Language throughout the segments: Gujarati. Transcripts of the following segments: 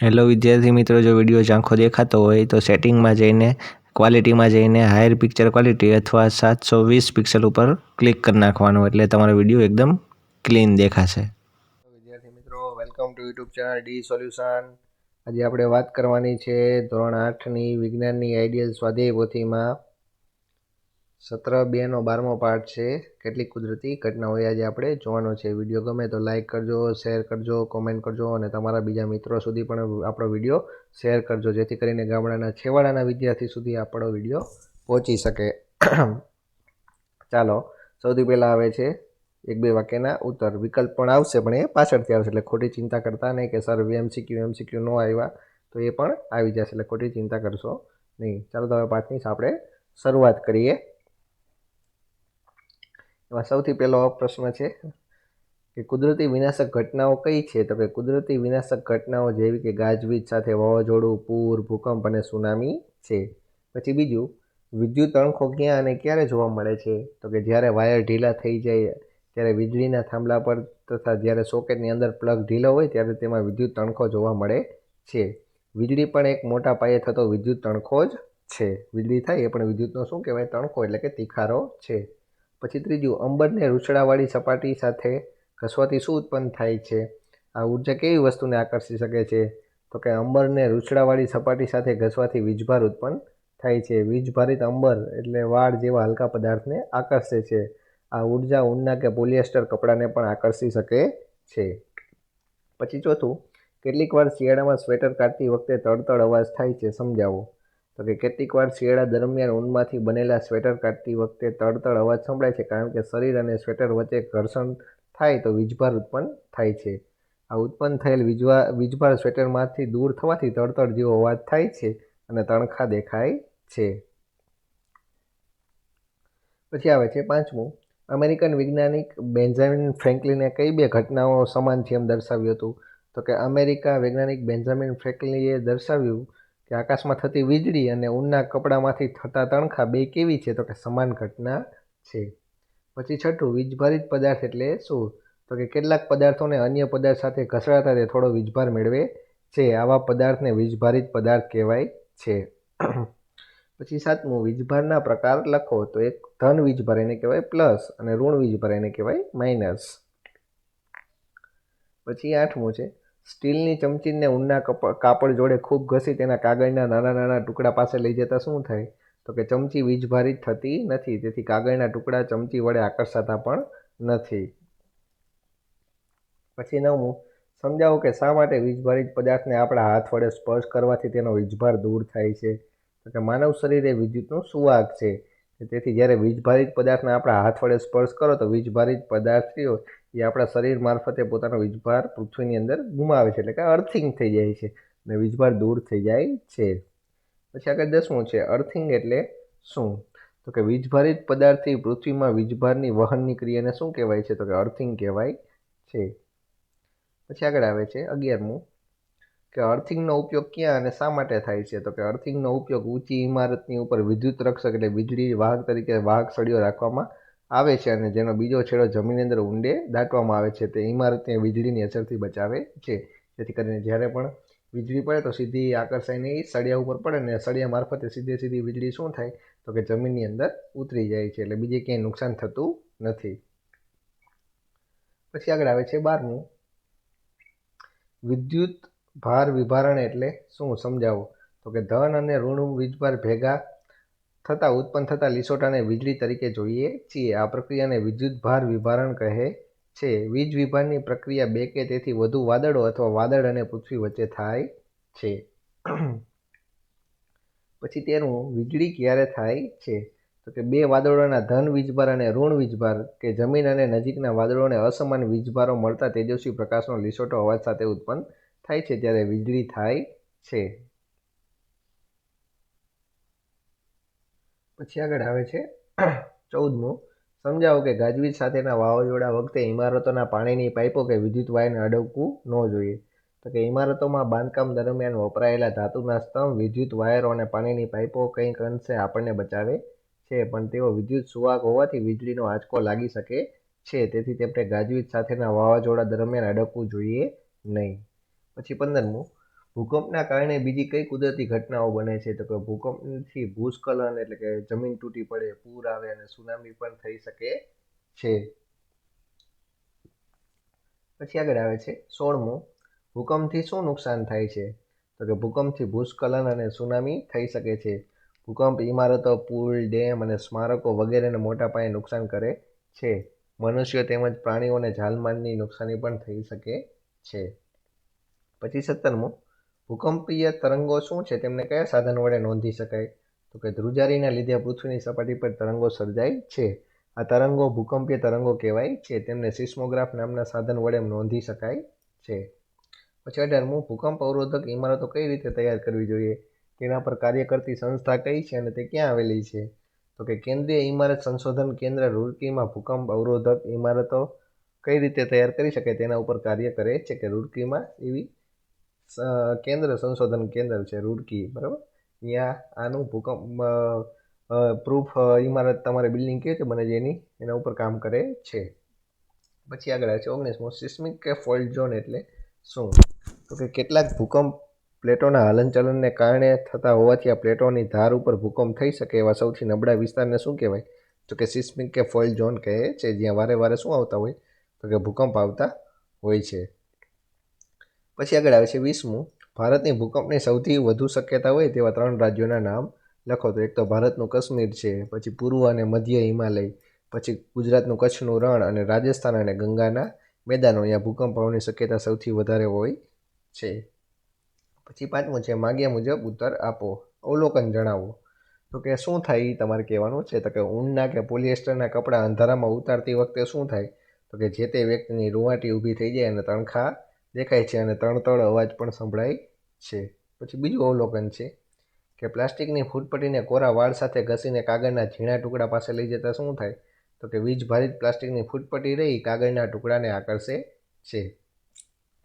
હેલો વિદ્યાર્થી મિત્રો, જો વીડિયો ઝાંખો દેખાતો હોય તો સેટિંગમાં જઈને ક્વોલિટીમાં જઈને હાયર પિક્ચર ક્વોલિટી અથવા સાતસો વીસ પિક્સલ ઉપર ક્લિક કરી નાખવાનું એટલે તમારો વીડિયો એકદમ ક્લીન દેખાશે. વિદ્યાર્થી મિત્રો welcome to YouTube channel D solution આજે આપણે વાત કરવાની છે ધોરણ આઠની વિજ્ઞાનની આઈડિયલ સ્વાધ્યાય પોથીમાં. સત્ર બેનો બારમો પાર્ટ છે. કેટલીક કુદરતી ઘટનાઓ આજે આપણે જોવાનો છે. વીડિયો ગમે તો લાઇક કરજો શેર કરજો કોમેન્ટ કરજો અને તમારા બીજા મિત્રો સુધી પણ આપણો વીડિયો શેર કરજો, જેથી કરીને ગામડાના છેવાડાના વિદ્યાર્થી સુધી આપણો વીડિયો પહોંચી શકે. ચાલો, સૌથી પહેલાં આવે છે એક બે વાક્યના ઉત્તર. વિકલ્પ પણ આવશે, પણ એ પાછળથી આવશે. એટલે ખોટી ચિંતા કરતા નહીં કે સર એમસીક્યુ એમસીક્યુ ન આવ્યા તો એ પણ આવી જશે. એટલે ખોટી ચિંતા કરશો નહીં. ચાલો, તો હવે પાઠની આપણે શરૂઆત કરીએ. એમાં સૌથી પહેલો પ્રશ્ન છે કે કુદરતી વિનાશક ઘટનાઓ કઈ છે? તો કે કુદરતી વિનાશક ઘટનાઓ જેવી કે ગાજવીજ સાથે વાવાઝોડું, પૂર, ભૂકંપ અને સુનામી છે. પછી બીજું, વિદ્યુત તણખો ક્યાં અને ક્યારે જોવા મળે છે? તો કે જ્યારે વાયર ઢીલા થઈ જાય, ત્યારે વીજળીના થાંભલા પર તથા જ્યારે સોકેટની અંદર પ્લગ ઢીલો હોય, ત્યારે તેમાં વિદ્યુત તણખો જોવા મળે છે. વીજળી પણ એક મોટા પાયે થતો વિદ્યુત તણખો જ છે. વીજળી થાય એ પણ વિદ્યુતનો શું કહેવાય? તણખો એટલે કે તિખારો છે. પછી ત્રીજું, અંબરને રૂછડાવાળી સપાટી સાથે ઘસવાથી શું ઉત્પન્ન થાય છે? આ ઊર્જા કેવી વસ્તુને આકર્ષી શકે છે? તો કે અંબરને રૂછડાવાળી સપાટી સાથે ઘસવાથી વીજભાર ઉત્પન્ન થાય છે. વીજભારિત અંબર એટલે વાળ જેવા હલકા પદાર્થને આકર્ષે છે. આ ઊર્જા ઊનના કે પોલિએસ્ટર કપડાને પણ આકર્ષી શકે છે. પછી ચોથું કેટલીક વાર શિયાળામાં સ્વેટર કાઢતી વખતે તડતડ અવાજ થાય છે, સમજાવો. તો કે કેટલીક વાર શિયાળા દરમિયાન ઊનમાંથી બનેલા સ્વેટર કાઢતી વખતે તડતડ અવાજ સંભળાય છે, કારણ કે શરીર અને સ્વેટર વચ્ચે ઘર્ષણ થાય તો વીજભાર ઉત્પન્ન થાય છે. આ ઉત્પન્ન થયેલ વીજવા, વીજભાર સ્વેટરમાંથી દૂર થવાથી તડતડ જેવો અવાજ થાય છે અને તણખા દેખાય છે. પછી આવે છે પાંચમું. અમેરિકન વૈજ્ઞાનિક બેન્જામિન ફ્રેન્કલિને કઈ બે ઘટનાઓ સમાન એમ દર્શાવ્યું હતું? તો કે અમેરિકા વૈજ્ઞાનિક બેન્જામિન ફ્રેન્કલિને દર્શાવ્યું કે આકાશમાં થતી વીજળી અને ઊનના કપડામાંથી થતા તણખા બે કેવી છે? તો કે સમાન ઘટના છે. પછી છઠ્ઠું, વીજભારિત પદાર્થ એટલે શું? તો કે કેટલાક પદાર્થોને અન્ય પદાર્થ સાથે ઘસડાતા તે થોડો વીજભાર મેળવે છે. આવા પદાર્થને વીજભારિત પદાર્થ કહેવાય છે. પછી સાતમું, વીજભારના પ્રકાર લખો. તો એક ધન વીજભાર એને કહેવાય પ્લસ અને ઋણ વીજભાર એને કહેવાય માઇનસ. પછી આઠમું છે સ્ટીલની ચમચીને ઊનના કાપડ જોડે ખૂબ ઘસી તેના કાગળના નાના નાના ટુકડા પાસે લઈ જતા શું થાય? તો કે ચમચી વીજભારિત થતી નથી તેથી કાગળના ટુકડા ચમચી વડે આકર્ષાતા પણ નથી. પછી નવમું, સમજાવો કે શા માટે વીજભારિત પદાર્થને આપણા હાથ વડે સ્પર્શ કરવાથી તેનો વીજભાર દૂર થાય છે? તો કે માનવ શરીર એ વિદ્યુતનું સુવાહક છે. તેથી જ્યારે વીજભારિત પદાર્થને આપણા હાથ વડે સ્પર્શ કરો, તો વીજભારિત પદાર્થીઓ એ આપણા શરીર મારફતે પોતાનો વીજભાર પૃથ્વીની અંદર ગુમાવે છે, એટલે કે અર્થિંગ થઈ જાય છે અને વીજભાર દૂર થઈ જાય છે. પછી આગળ દસમું છે, અર્થિંગ એટલે શું? તો કે વીજભારિત પદાર્થથી પૃથ્વીમાં વીજભારની વહનની ક્રિયાને શું કહેવાય છે? તો કે અર્થિંગ કહેવાય છે. પછી આગળ આવે છે, અગિયારમું કે અર્થિંગનો ઉપયોગ ક્યાં અને શા માટે થાય છે? તો કે અર્થિંગનો ઉપયોગ ઊંચી ઇમારતની ઉપર વિદ્યુત રક્ષક એટલે વીજળી વાહક તરીકે વાહક સળીઓ રાખવામાં આવે છે અને જેનો બીજો છેડો જમીનની અંદર ઊંડે દાટવામાં આવે છે, તે ઇમારતને વીજળીની અસરથી બચાવે છે. જેથી કરીને જ્યારે પણ વીજળી પડે તો સીધી આકર્ષાઈને એ સળિયા ઉપર પડે ને સળિયા મારફતે સીધે સીધી વીજળી શું થાય? તો કે જમીનની અંદર ઉતરી જાય છે, એટલે બીજે ક્યાંય નુકસાન થતું નથી. પછી આગળ આવે છે બારમું. વિદ્યુત ભાર વિભારણ એટલે શું? સમજાવો. તો કે ધન અને ઋણ વીજભાર ભેગા થતાં ઉત્પન્ન થતા લીસોટાને વીજળી તરીકે જોઈએ છીએ. આ પ્રક્રિયાને વિદ્યુત ભાર વિભારણ કહે છે. વીજ વિભારની પ્રક્રિયા બે કે તેથી વધુ વાદળો અથવા વાદળ અને પૃથ્વી વચ્ચે થાય છે. પછી તેનું વીજળી ક્યારે થાય છે? તો કે બે વાદળોના ધન વીજભાર અને ઋણ વીજભાર કે જમીન અને નજીકના વાદળોને અસમાન વીજભારો મળતા તેજસ્વી પ્રકાશનો લીસોટો અવાજ સાથે ઉત્પન્ન થાય છે. ત્યારે વીજળી થાય છે. પછી આગળ આવે છે ચૌદમું. સમજાવો કે ગાજવીજ સાથેના વાવાઝોડા વખતે ઇમારતોના પાણીની પાઇપો કે વિદ્યુત વાયરને અડકવું ન જોઈએ. તો કે ઇમારતોમાં બાંધકામ દરમિયાન વપરાયેલા ધાતુના સ્તંભ, વિદ્યુત વાયરો અને પાણીની પાઇપો કંઈક અંશે આપણને બચાવે છે, પણ તેઓ વિદ્યુત સુવાહક હોવાથી વીજળીનો આંચકો લાગી શકે છે. તેથી તેમણે ગાજવીજ સાથેના વાવાઝોડા દરમિયાન અડકવું જોઈએ નહીં. પછી પંદરમું. ભૂકંપના કારણે બીજી કઈ કુદરતી ઘટનાઓ બને છે? તો કે ભૂકંપથી ભૂસ્ખલન એટલે કે જમીન તૂટી પડે, પૂર આવે અને સુનામી પણ થઈ શકે છે. પછી આગળ આવે છે સોળમું, ભૂકંપથી શું નુકસાન થાય છે? તો કે ભૂકંપથી ભૂસ્ખલન અને સુનામી થઈ શકે છે. ભૂકંપ ઇમારતો, પુલ, ડેમ અને સ્મારકો વગેરેને મોટા પાયે નુકસાન કરે છે. મનુષ્યો તેમજ પ્રાણીઓને જાનમાલની નુકસાની પણ થઈ શકે છે. પછી સત્તરમું ભૂકંપીય તરંગો શું છે? તેમને કયા સાધન વડે નોંધી શકાય? તો કે ધ્રુજારીના લીધે પૃથ્વીની સપાટી પર તરંગો સર્જાય છે. આ તરંગો ભૂકંપીય તરંગો કહેવાય છે. તેમને સિસ્મોગ્રાફ નામના સાધન વડે નોંધી શકાય છે. પછી અઢારમું, ભૂકંપ અવરોધક ઇમારતો કઈ રીતે તૈયાર કરવી જોઈએ? તેના પર કાર્ય કરતી સંસ્થા કઈ છે અને તે ક્યાં આવેલી છે? તો કે કેન્દ્રીય ઇમારત સંશોધન કેન્દ્ર રૂરકીમાં ભૂકંપ અવરોધક ઇમારતો કઈ રીતે તૈયાર કરી શકે તેના ઉપર કાર્ય કરે છે કે રૂરકીમાં એવી કેન્દ્ર સંશોધન કેન્દ્ર છે રૂડકી બરાબર? ત્યાં આનું ભૂકંપ પ્રૂફ ઇમારત તમારે બિલ્ડિંગ કહે છે, બને જેની એની ઉપર કામ કરે છે. પછી આગળ આવે છે, ઓગણીસમો સિસ્મિક કે ફોલ્ટ ઝોન એટલે શું? તો કે કેટલાક ભૂકંપ પ્લેટોના હલનચલનને કારણે થતા હોવાથી આ પ્લેટોની ધાર ઉપર ભૂકંપ થઈ શકે એવા સૌથી નબળા વિસ્તારને શું કહેવાય? તો કે સિસ્મિક કે ફોલ્ટ ઝોન કહે છે, જ્યાં વારે વારે શું આવતા હોય? તો કે ભૂકંપ આવતા હોય છે. પછી આગળ આવે છે વીસમું. ભારતની ભૂકંપની સૌથી વધુ શક્યતા હોય તેવા ત્રણ રાજ્યોના નામ લખો તો એક તો ભારતનું કાશ્મીર છે, પછી પૂર્વ અને મધ્ય હિમાલય, પછી ગુજરાતનું કચ્છનું રણ અને રાજસ્થાન અને ગંગાના મેદાનો. અહીંયા ભૂકંપ આવવાની શક્યતા સૌથી વધારે હોય છે. પછી પાંચમું છે, માગ્યા મુજબ ઉત્તર આપો. અવલોકન જણાવો. તો કે શું થાય એ તમારે કહેવાનું છે? તો કે ઊનના કે પોલિએસ્ટરના કપડાં અંધારામાં ઉતારતી વખતે શું થાય? તો કે જે તે વ્યક્તિની રૂંવાટી ઊભી થઈ જાય અને તણખા દેખાય છે અને તણતળ અવાજ પણ સંભળાય છે. પછી બીજું અવલોકન છે કે પ્લાસ્ટિકની ફૂટપટ્ટીને કોરા વાળ સાથે ઘસીને કાગળના ઝીણા ટુકડા પાસે લઈ જતાં શું થાય? તો કે વીજ ભારિત પ્લાસ્ટિકની ફૂટપટ્ટી રહી કાગળના ટુકડાને આકર્ષે છે.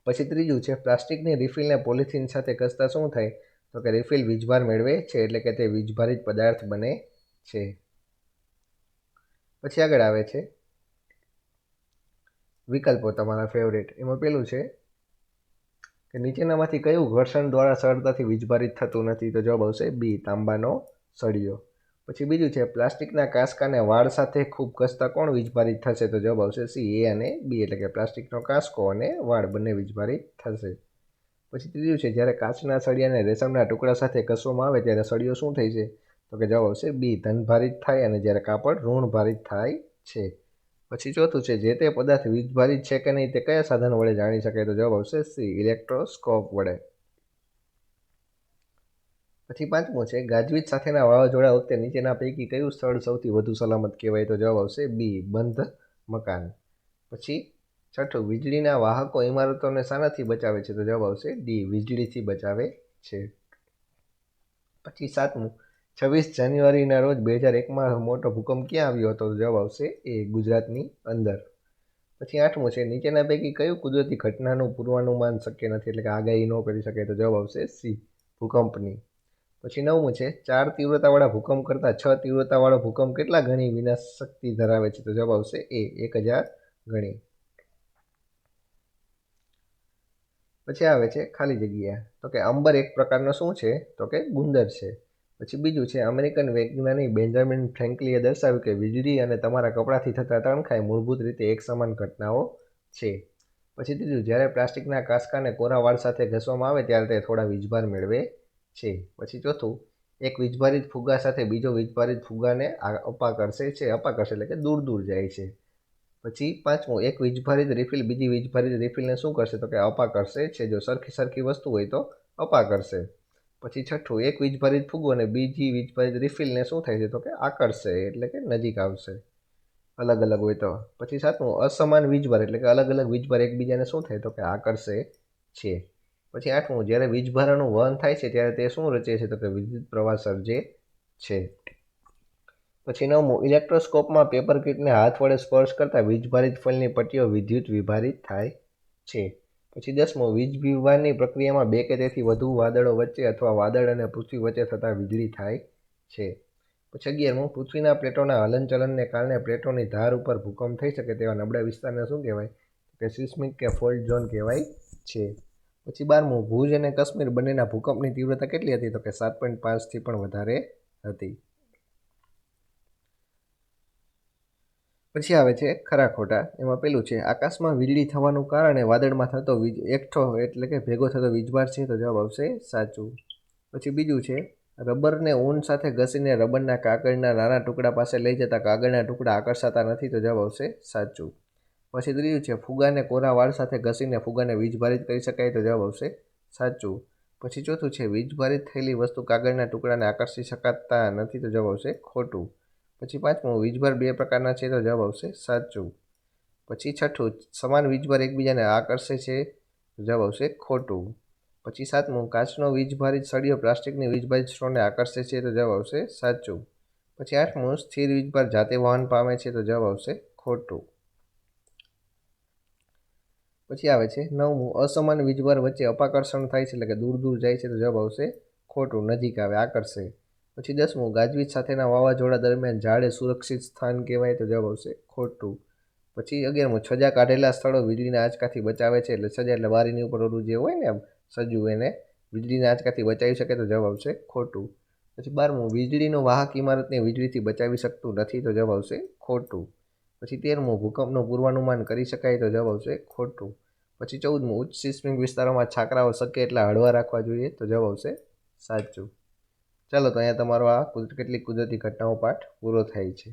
પછી ત્રીજું છે, પ્લાસ્ટિકની રિફિલને પોલિથીન સાથે ઘસતા શું થાય? તો કે રિફિલ વીજભાર મેળવે છે એટલે કે તે વીજભારિત પદાર્થ બને છે. પછી આગળ આવે છે વિકલ્પો તમારા ફેવરેટ એમાં પેલું છે કે નીચેનામાંથી કયું ઘર્ષણ દ્વારા સરળતાથી વીજભારિત થતું નથી? તો જવાબ આવશે બી, તાંબાનો સળિયો. પછી બીજું છે, પ્લાસ્ટિકના કાંસકાને વાળ સાથે ખૂબ ઘસતા કોણ વીજભારિત થશે? તો જવાબ આવશે સી, એ અને બી, એટલે કે પ્લાસ્ટિકનો કાંસકો અને વાળ બંને વીજભારિત થશે. પછી ત્રીજું છે, જ્યારે કાચના સળિયાને રેશમના ટુકડા સાથે ઘસવામાં આવે ત્યારે સળિયો શું થાય છે? તો કે જવાબ આવશે બી, ધનભારિત થાય અને જ્યારે કાપડ ઋણભારિત થાય છે. પછી ચોથું છે, જે તે પદાર્થ વીજભારિત છે કે નહીં તે કયા સાધન વડે જાણી શકાય? તો જવાબ આવશે સી, ઇલેક્ટ્રોસ્કોપ વડે. પછી પાંચમું છે, ગાજવીજ સાથેના વાવાઝોડા વખતે નીચેના પૈકી કયું સ્થળ સૌથી વધુ સલામત કહેવાય? તો જવાબ આવશે બી, બંધ મકાન. પછી છઠ્ઠું, વીજળીના વાહકો ઇમારતોને શાનાથી બચાવે છે? તો જવાબ આવશે ડી, વીજળીથી બચાવે છે. પછી સાતમું છવ્વીસ જાન્યુઆરીના રોજ બે હજાર એકમાં મોટો ભૂકંપ ક્યાં આવ્યો હતો? જવાબ આવશે એ ગુજરાતની અંદર. પછી આઠમું છે, નીચેના પૈકી કયું કુદરતી ઘટનાનું પૂર્વાનુમાન શક્ય નથી? એટલે કે આગાહી ન કરી શકે તો જવાબ આવશે સી, ભૂકંપની. પછી નવમું છે, ચાર તીવ્રતાવાળા ભૂકંપ કરતાં છ તીવ્રતાવાળો ભૂકંપ કેટલા ગણી વિનાશ શક્તિ ધરાવે છે? તો જવાબ આવશે એ, એક હજાર ગણી. પછી આવે છે ખાલી જગ્યા. તો કે અંબર એક પ્રકારનો શું છે? તો કે ગુંદર છે. પછી બીજું છે અમેરિકન વૈજ્ઞાનિક બેન્જામિન ફ્રેન્કલીએ દર્શાવ્યું કે વીજળી અને તમારા કપડાથી થતા તણખાઈ મૂળભૂત રીતે એક સમાન ઘટનાઓ છે. પછી ત્રીજું, જ્યારે પ્લાસ્ટિકના કાસકાને કોરા વાળ સાથે ઘસવામાં આવે ત્યારે તે થોડા વીજભાર મેળવે છે. પછી ચોથું, એક વીજભારિત ફુગ્ગા સાથે બીજો વીજભારિત ફુગ્ગાને અપાકર્ષે છે અપા કરશે એટલે કે દૂર દૂર જાય છે. પછી પાંચમું, એક વીજભારિત રિફિલ બીજી વીજભારિત રિફિલને શું કરશે? તો કે અપા કરશે છે, જો સરખી સરખી વસ્તુ હોય તો અપા કરશે પછી છઠ્ઠું, એક વીજભારિત ફુગો અને બીજી વીજભારિત રિફિલને શું થાય છે તો કે આકર્ષે, એટલે કે નજીક આવશે. અલગ અલગ હોય તો. પછી સાતમું, અસમાન વીજભાર એટલે કે અલગ અલગ વીજભાર એકબીજાને શું થાય તો કે આકર્ષે છે. પછી આઠમું, જ્યારે વીજભારાનું વહન થાય છે, ત્યારે તે શું રચે છે તો કે વિદ્યુત પ્રવાહ સર્જે છે. પછી નવમું, ઇલેક્ટ્રોસ્કોપમાં પેપર કીટને હાથ વડે સ્પર્શ કરતાં વીજભારિત ફલની પટ્ટીઓ વિદ્યુત વિભારિત થાય છે. પછી દસમો, વીજ વિવાહની પ્રક્રિયામાં બે કે તેથી વધુ વાદળો વચ્ચે અથવા વાદળ અને પૃથ્વી વચ્ચે થતાં વીજળી થાય છે. પછી અગિયારમું, પૃથ્વીના પ્લેટોના હલનચલનને કારણે પ્લેટોની ધાર ઉપર ભૂકંપ થઈ શકે તેવા નબળા વિસ્તારને શું કહેવાય? કે સિસ્મિક કે ફોલ્ટ ઝોન કહેવાય છે. પછી બારમું, ભુજ અને કાશ્મીર બંનેના ભૂકંપની તીવ્રતા કેટલી હતી? તો કે સાત પોઈન્ટ પાંચથી પણ વધારે હતી. પછી આવે છે ખરા ખોટા. એમાં પેલું છે, આકાશમાં વીજળી થવાનું કારણે વાદળમાં થતો વીજ એકઠો એટલે કે ભેગો થતો વીજભાર છે તો જવાબ આવશે સાચું. પછી બીજું છે, રબરને ઊન સાથે ઘસીને રબરના કાગળના નાના ટુકડા પાસે લઈ જતા કાગળના ટુકડા આકર્ષાતા નથી તો જવાબ આવશે સાચું. પછી ત્રીજું છે, ફુગાને કોરા વાળ સાથે ઘસીને ફુગાને વીજભારિત કરી શકાય તો જવાબ આવશે સાચું. પછી ચોથું છે વીજભારિત થયેલી વસ્તુ કાગળના ટુકડાને આકર્ષી શકાતા નથી તો જવાબ આવશે ખોટું. પછી પાંચમું, વીજભાર બે પ્રકારના છે તો જવાબ આવશે સાચું. પછી છઠ્ઠું, સમાન વીજભાર એકબીજાને આકર્ષે છે જવાબ આવશે ખોટું. પછી સાતમું, કાચનો વીજભારિત સળિયો પ્લાસ્ટિકની વીજભારિત સ્ટ્રોને આકર્ષે છે તો જવાબ આવશે સાચું. પછી આઠમું, સ્થિર વીજભાર જાતે વહન પામે છે તો જવાબ આવશે ખોટું. પછી આવે છે નવમું, અસમાન વીજભાર વચ્ચે અપાકર્ષણ થાય છે એટલે કે દૂર દૂર જાય છે તો જવાબ આવશે ખોટું, નજીક આવે, આકર્ષે. પછી દસમું, ગાજવીજ સાથેના વાવાઝોડા દરમિયાન ઝાડે સુરક્ષિત સ્થાન કહેવાય તો જવાબ આવશે ખોટું. પછી અગિયારમું છજા કાઢેલા સ્થળો વીજળીના આંચકાથી બચાવે છે એટલે સજા એટલે વારીની ઉપર ઓલું જે હોય ને એમ સજું એને વીજળીના આંચકાથી બચાવી શકે તો જવાબ આવશે ખોટું. પછી બારમું, વીજળીનો વાહક ઇમારતને વીજળીથી બચાવી શકતું નથી તો જવાબ આવશે ખોટું. પછી તેરમું, ભૂકંપનું પૂર્વાનુમાન કરી શકાય તો જવાબ આવશે ખોટું. પછી ચૌદમું, ઉચ્ચ સિસ્મિક વિસ્તારોમાં છાકરાઓ શક્ય એટલા હળવા રાખવા જોઈએ તો જવાબ આવશે સાચું. ચાલો તો અહીંયા તમારો આ કેટલીક કુદરતી ઘટનાઓ પાઠ પૂરો થાય છે.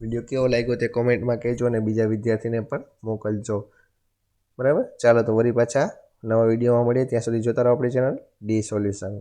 વીડિયો કેવો લાગ્યો તે કોમેન્ટમાં કહેજો અને બીજા વિદ્યાર્થીને પણ મોકલજો. બરાબર? ચાલો તો વળી પાછા નવા વિડીયોમાં મળીએ. ત્યાં સુધી જોતા રહો આપણી ચેનલ ડી સોલ્યુશન.